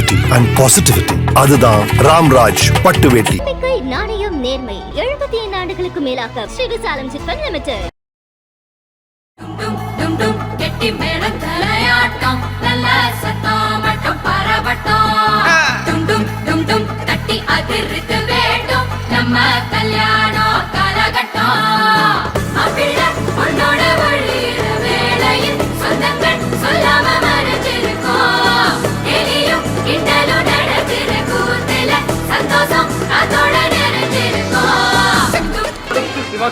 Purity and positivity அதுதான் ராம்ராஜ் பட்டு வேட்டி நாணயம் நேர்மை எழுபத்தி ஐந்து ஆண்டுகளுக்கு மேலாக ஸ்ரீ விசாலம் சிப்பன் லிமிடெட் தட்டி அதிர்த்து வேண்டும் நம்ம கல்யாணம்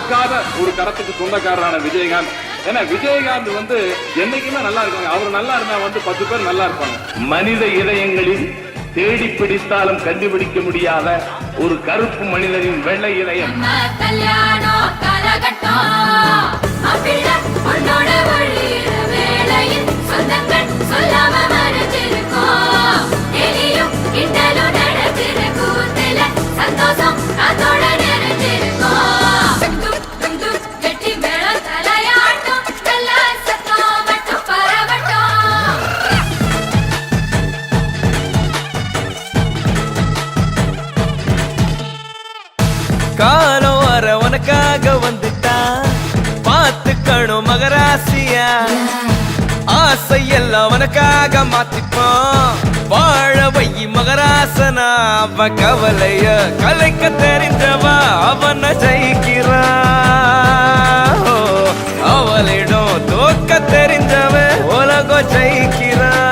மறக்காத ஒரு கரத்துக்கு சொந்தக்காரரான விஜயகாந்த். ஏன்னா விஜயகாந்த் வந்து என்னைக்குமே நல்லா இருக்காங்க. அவர் நல்லா இருந்தா வந்து பத்து பேர் நல்லா இருப்பாங்க. மனித இதயங்களில் தேடி பிடித்தாலும் கண்டுபிடிக்க முடியாத ஒரு கருப்பு மனிதரின் வெள்ளை இதயம். சந்தோஷம் நீயா ஆசையெல்லாம் அவனுக்காக மாத்திப்பான். வாழ வையி மகராசனா அவன் கவலைய கலைக்க தெரிஞ்சவா அவனை ஜெயிக்கிறான். அவளிடம் தோக்க தெரிஞ்சவன் உலகம் ஜெயிக்கிறான்.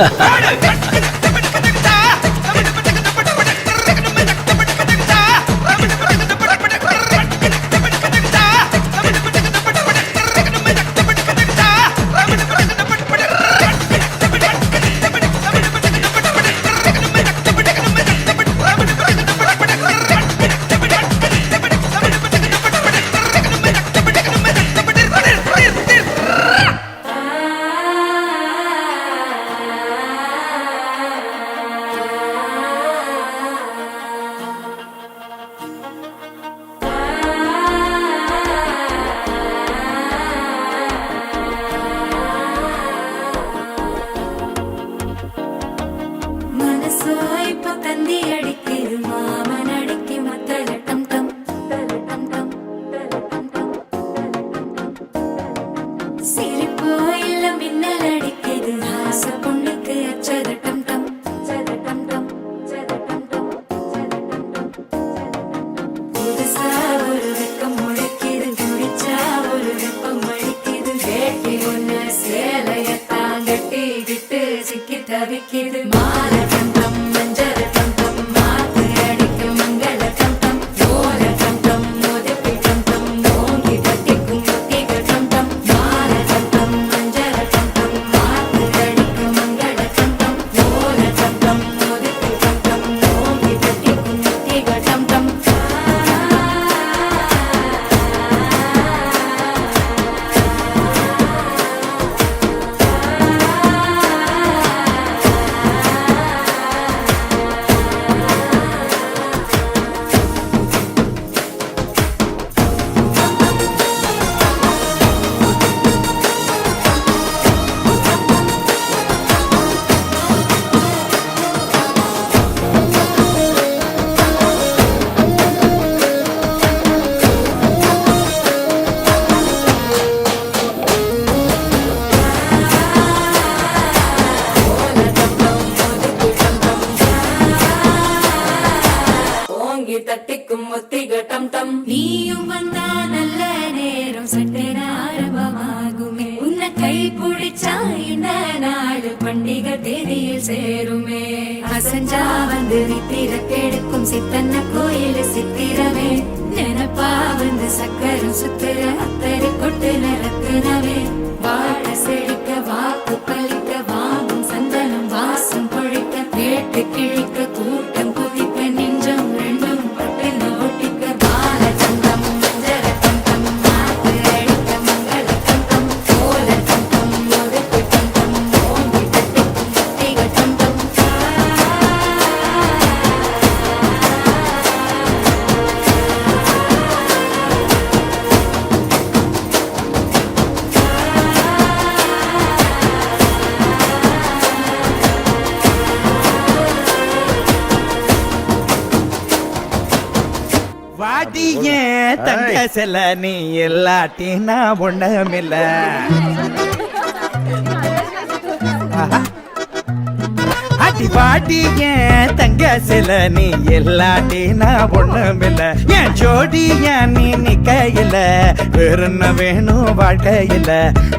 Yeah. தவிக்குது பிடிச்சா இந்த நாடு பண்டிகை தேதியில் சேருமே. அசஞ்சா வந்து நித்திர கெடுக்கும் சித்தன்ன கோயில் சித்திரமே. நினப்பா வந்து சக்கரம் சுத்துற அத்தரு கொட்டு நிறத்துனவே வாழ செழிக்க வாழ பேசல செல நீ எல்லாட்டினா ஒண்ணுமில்ல. ஆஹா. பாட்டி ஏன் தங்க சில நீ எல்லாட்டினா ஒண்ணுமில்ல. என் ஜோடி ஏன் நீ நிக்கையில வேற என்ன வேணும் வாழ்க்கையில.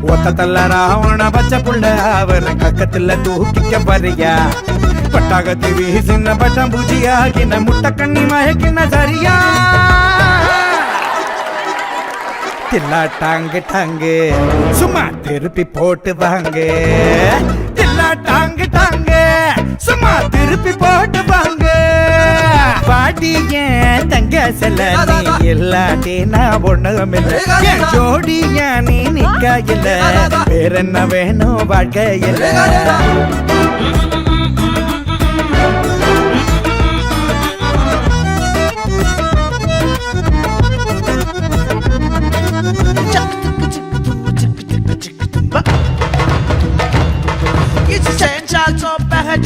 ஒத்தத்தல்ல ராவண பச்சை புள்ள அவர் கக்கத்துல தூக்கிக்க பறியா பட்டாகத்தி வீசின பட்டம் பூஜியாகின முட்டை கண்ணி மயக்கின சரியா? தில்லா டாங்கு. டாங்கு சும்மா திருப்பி போட்டு வாங்க. தில்லா டாங்கு. டாங்கு சும்மா திருப்பி போட்டு வாங்க. பாட்டிய தங்க செல்ல நீ இல்லாட்டி நான் ஒண்ணும் இல்ல ஜோடியா நீ நிக்க இல்ல. வேற என்ன வேணும்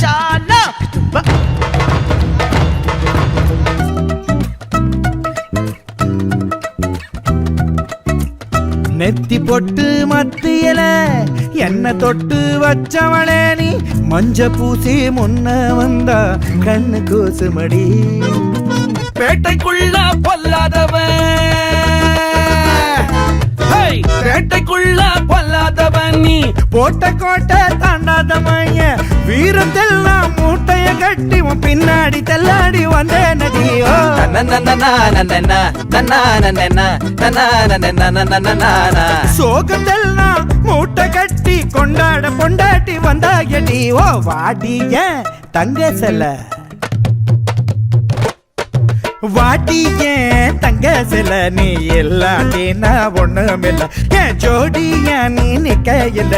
வாழ்க்கையில் நெத்தி பொட்டு மத்தியல என்ன தொட்டு வச்சவளே நீ. மஞ்ச பூசி முன்ன வந்தா கண்ணு கூசுமடி. பேட்டைக்குள்ள பொல்லாதவன். பேட்டைக்குள்ள பொல்லாதவன் நீ போட்ட கோட்டை தாண்டாத மைய வீரத்தெல்லாம் மூட்டைய கட்டி உன் பின்னாடி தெல்லாடி வந்தே நடியோ சோகத்தெல்லாம் மூட்டை கட்டி கொண்டாட பொண்டாட்டி வந்தாயடி ஓ வாடிய தங்க செல்ல வாட்டிய தங்க சில? நீ இல்லாட்டினா ஒண்ணுமில்ல. என் ஜோடியா நீ நிக்கையில?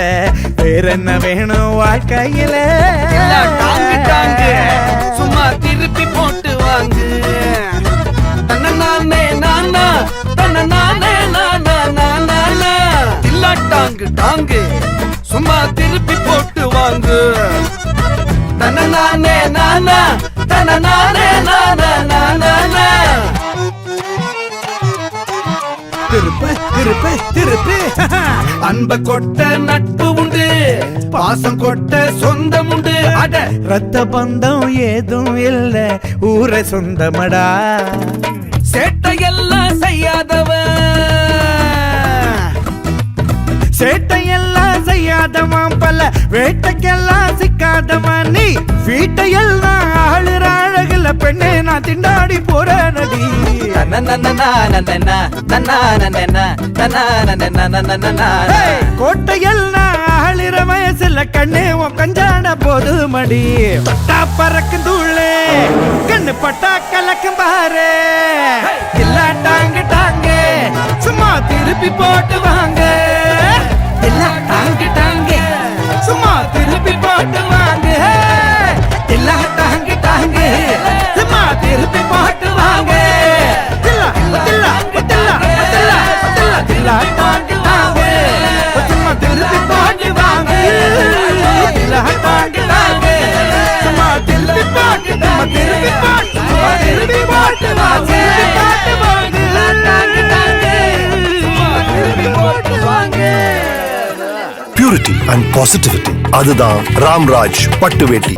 வேற என்ன வேணும் வாழ்க்கையில? சும்மா திருப்பி போட்டு வாங்கு. தன்ன நானே நானா? தன்ன நானே நானா நானா இல்லா டாங்கு டாங்கு. சும்மா திருப்பி போட்டு வாங்கு. தன்ன நானே நானா? திருப்பு திருப்பு திருப்பு. அன்ப கொட்ட நட்பு உண்டு. பாசம் கொட்ட சொந்தம் உண்டு. அட ரத்த பந்தம் ஏதும் இல்ல. ஊர சொந்தமடா. சேட்டையெல்லாம் செய்யாதவன் சேட்டையெல்லாம் செய்யாதவன் பல வேட்டைக்கெல்லாம் சிக்காதவன் நீ வீட்டையெல்லாம் ஆளுற அழகுல பெண்ணே நான் திண்டாடி போற நடி ஏய், கோட்டையெல்லாம் ஆளுற வயசுல கண்ணே உன் போது மடி தொட்டா பறக்கும் தூளே கண்ணு பட்டா கலக்கும் பாரு இல்ல டாங்க டாங்க சும்மா திருப்பி போட்டு வாங்க. இல்ல டாங்க டாங்க சும்மா அண்ட் பாசிட்டிவிட்டி அதுதான் ராம்ராஜ் பட்டு வேட்டி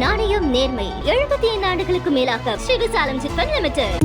நாணயம் நேர்மை எழுபத்தி ஐந்து ஆண்டுகளுக்கு மேலாக ஸ்ரீ விசாலம் சிட்பன் லிமிடெட்